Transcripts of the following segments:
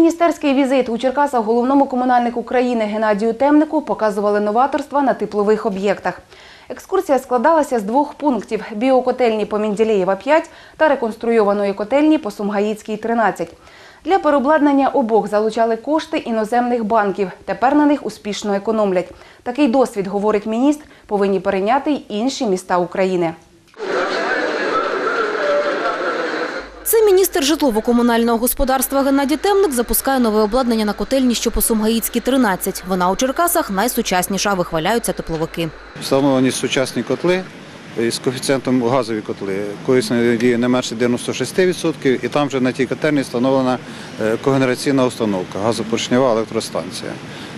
Міністерський візит у Черкасах головному комунальнику країни Геннадію Темнику показували новаторства на теплових об'єктах. Екскурсія складалася з двох пунктів – біокотельні по Менділеєва 5 та реконструйованої котельні по Сумгаїцькій 13. Для переобладнання обох залучали кошти іноземних банків. Тепер на них успішно економлять. Такий досвід, говорить міністр, повинні перейняти й інші міста України. Це міністр житлово-комунального господарства Геннадій Темник запускає нове обладнання на котельні, що по Сумгаїцькій 13. Вона у Черкасах найсучасніша, вихваляються тепловики. Встановлені сучасні котли з коефіцієнтом газові котли. Корисної дії не менше 96%, і там вже на тій котельні встановлена е, когенераційна установка, газопоршнева електростанція.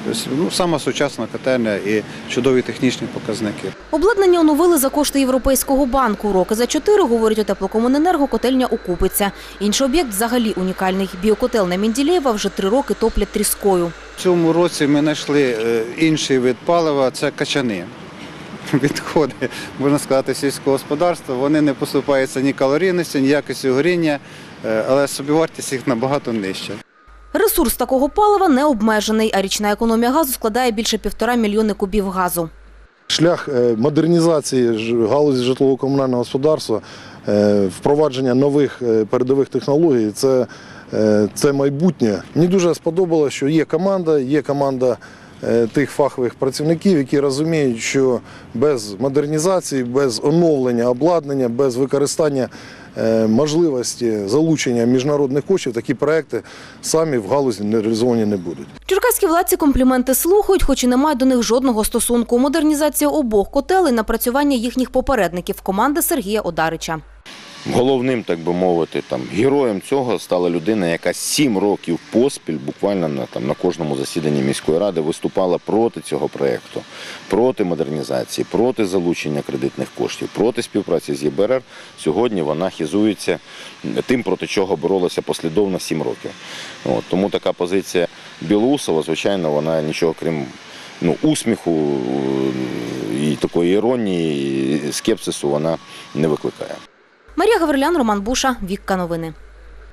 Тобто, ну, сама сучасна котельня і чудові технічні показники. Обладнання оновили за кошти Європейського банку. Роки за чотири, говорить у теплокомуненерго, котельня окупиться. Інший об'єкт взагалі унікальний. Біокотельна Менділеєва вже три роки топлять тріскою. В цьому році ми знайшли е, інший вид палива це качани. Відходи, можна сказати, сільського господарства. Вони не поступаються ні калорійністю, ні якістю горіння, е, але собівартість їх набагато нижча. Ресурс такого палива не обмежений, а річна економія газу складає більше півтора мільйони кубів газу. Шлях е, модернізації галузі житлово-комунального господарства, е, впровадження нових передових технологій це, це майбутнє. Мені дуже сподобалося, що є команда, є команда тих фахових працівників, які розуміють, що без модернізації, без оновлення обладнання, без використання е, можливості залучення міжнародних коштів, такі проекти самі в галузі не реалізовані не будуть. Черкаські владці компліменти слухають, хоч і не мають до них жодного стосунку. Модернізація обох котелей, напрацювання їхніх попередників команди Сергія Одарича. Головним, так би мовити, там героєм цього стала людина, яка сім років поспіль, буквально на там на кожному засіданні міської ради, виступала проти цього проєкту, проти модернізації, проти залучення кредитних коштів, проти співпраці з ЄБРР. Сьогодні вона хизується тим, проти чого боролася послідовно сім років. От, тому така позиція Білоусова, звичайно, вона нічого крім ну, усміху е, і такої іронії, і скепсису вона не викликає. Марія Гаврилян, Роман Буша, Вікка Новини.